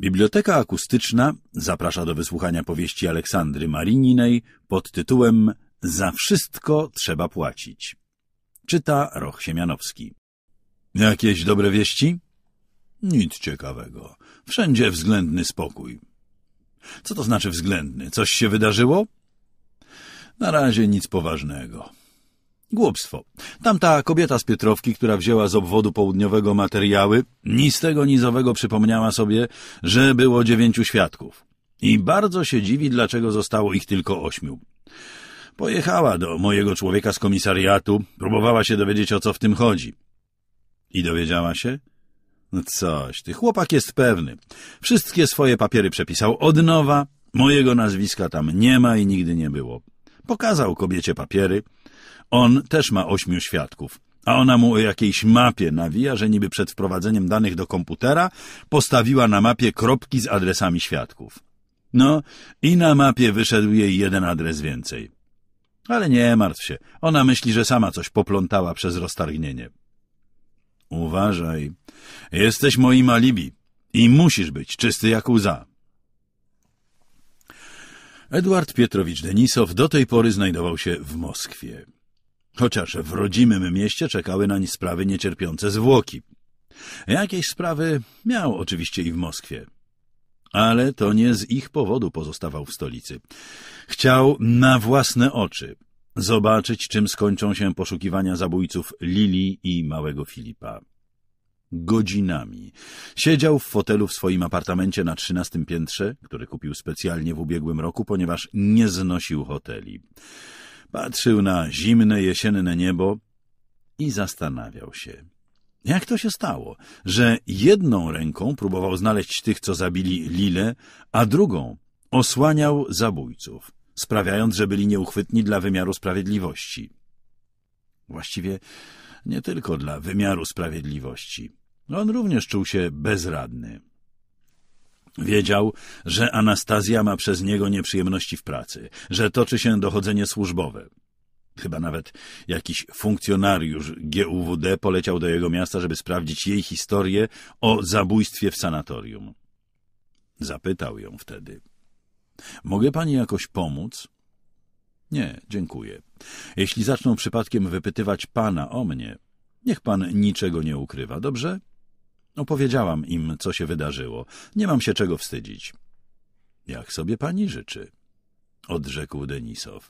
Biblioteka akustyczna zaprasza do wysłuchania powieści Aleksandry Marininej pod tytułem Za wszystko trzeba płacić. Czyta Roch Siemianowski. Jakieś dobre wieści? Nic ciekawego. Wszędzie względny spokój. Co to znaczy względny? Coś się wydarzyło? Na razie nic poważnego. Głupstwo. Tamta kobieta z Pietrowki, która wzięła z obwodu południowego materiały, ni z tego nizowego przypomniała sobie, że było dziewięciu świadków. I bardzo się dziwi, dlaczego zostało ich tylko ośmiu. Pojechała do mojego człowieka z komisariatu, próbowała się dowiedzieć, o co w tym chodzi. I dowiedziała się? No coś, ty chłopak jest pewny. Wszystkie swoje papiery przepisał od nowa, mojego nazwiska tam nie ma i nigdy nie było. Pokazał kobiecie papiery, on też ma ośmiu świadków, a ona mu o jakiejś mapie nawija, że niby przed wprowadzeniem danych do komputera postawiła na mapie kropki z adresami świadków. No i na mapie wyszedł jej jeden adres więcej. Ale nie martw się, ona myśli, że sama coś poplątała przez roztargnienie. Uważaj, jesteś moim alibi i musisz być czysty jak łza. Edward Pietrowicz Denisow do tej pory znajdował się w Moskwie. Chociaż w rodzimym mieście czekały nań sprawy niecierpiące zwłoki. Jakieś sprawy miał oczywiście i w Moskwie. Ale to nie z ich powodu pozostawał w stolicy. Chciał na własne oczy zobaczyć, czym skończą się poszukiwania zabójców Lili i małego Filipa. Godzinami siedział w fotelu w swoim apartamencie na trzynastym piętrze, który kupił specjalnie w ubiegłym roku, ponieważ nie znosił hoteli. Patrzył na zimne, jesienne niebo i zastanawiał się. Jak to się stało, że jedną ręką próbował znaleźć tych, co zabili Lilę, a drugą osłaniał zabójców, sprawiając, że byli nieuchwytni dla wymiaru sprawiedliwości? Właściwie nie tylko dla wymiaru sprawiedliwości. On również czuł się bezradny. Wiedział, że Anastazja ma przez niego nieprzyjemności w pracy, że toczy się dochodzenie służbowe. Chyba nawet jakiś funkcjonariusz GUWD poleciał do jego miasta, żeby sprawdzić jej historię o zabójstwie w sanatorium. Zapytał ją wtedy. Mogę pani jakoś pomóc? Nie, dziękuję. Jeśli zaczną przypadkiem wypytywać pana o mnie, niech pan niczego nie ukrywa, dobrze? Opowiedziałam im, co się wydarzyło. Nie mam się czego wstydzić. Jak sobie pani życzy? Odrzekł Denisow.